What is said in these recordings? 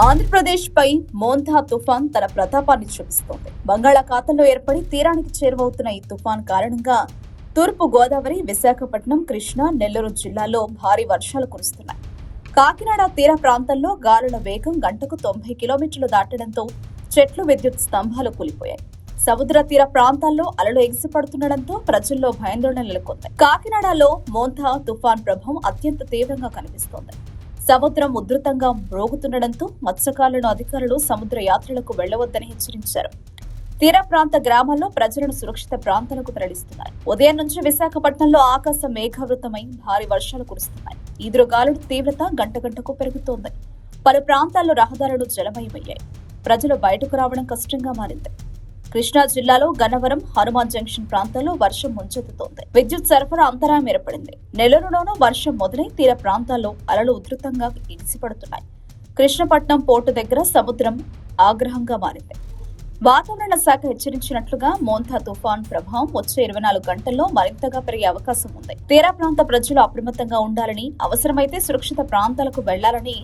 ఆంధ్రప్రదేశ్ పై Montha తుఫాన్ తన ప్రతాపాన్ని చూపిస్తోంది. బంగాళాఖాతంలో ఏర్పడి తీరానికి చేరువవుతున్న ఈ తుఫాన్ కారణంగా తూర్పు గోదావరి విశాఖపట్నం కృష్ణా నెల్లూరు జిల్లాల్లో భారీ వర్షాలు కురుస్తున్నాయి. కాకినాడ తీర ప్రాంతంలో గాలుల వేగం గంటకు తొంభై కిలోమీటర్లు దాటడంతో చెట్లు విద్యుత్ స్తంభాలు కూలిపోయాయి. సముద్ర తీర ప్రాంతాల్లో అలలు ఎగిసిపడుతుండటంతో ప్రజల్లో భయాందోళన నెలకొంది. కాకినాడలో మోంథా తుఫాన్ ప్రభావం అత్యంత తీవ్రంగా కనిపిస్తోంది. సముద్రం ఉధృతంగా మ్రోగుతుండడంతో మత్స్యకారులను అధికారులు సముద్ర యాత్రలకు వెళ్ళవద్దని హెచ్చరించారు. తీర ప్రాంత గ్రామాల్లో ప్రజలను సురక్షిత ప్రాంతాలకు తరలిస్తున్నారు. ఉదయం నుంచి విశాఖపట్నంలో ఆకాశం మేఘావృతమై భారీ వర్షాలు కురుస్తున్నాయి. ఈదురుగాలుడు తీవ్రత గంట గంటకు పెరుగుతోంది. పలు ప్రాంతాల్లో రహదారులు జలమయమయ్యాయి. ప్రజలు బయటకు రావడం కష్టంగా మారింది. కృష్ణా జిల్లాలో గన్నవరం హనుమాన్ జంక్షన్ ప్రాంతాల్లో వర్షం ముంచెత్తుతోంది. విద్యుత్ సరఫరా అంతరాయం ఏర్పడింది. నెల్లూరులోనూ వర్షం మొదలై తీర ప్రాంతాల్లో అలలు ఉధృతంగా ఎగిసిపడుతున్నాయి కృష్ణపట్నం పోర్టు దగ్గర సముద్రం ఆగ్రహంగా మారింది. వాతావరణ శాఖ హెచ్చరించినట్లుగా మోంతా తుఫాన్ ప్రభావం వచ్చే ఇరవై నాలుగు గంటల్లో మరింతగా పెరిగే అవకాశం ఉంది. తీర ప్రాంత ప్రజలు అప్రమత్తంగా ఉండాలని అవసరమైతే సురక్షిత ప్రాంతాలకు వెళ్ళాలని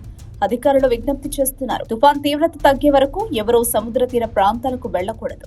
అధికారులు విజ్ఞప్తి చేస్తున్నారు. తుఫాన్ తీవ్రత తగ్గే వరకు ఎవరూ సముద్ర తీర ప్రాంతాలకు వెళ్ళకూడదు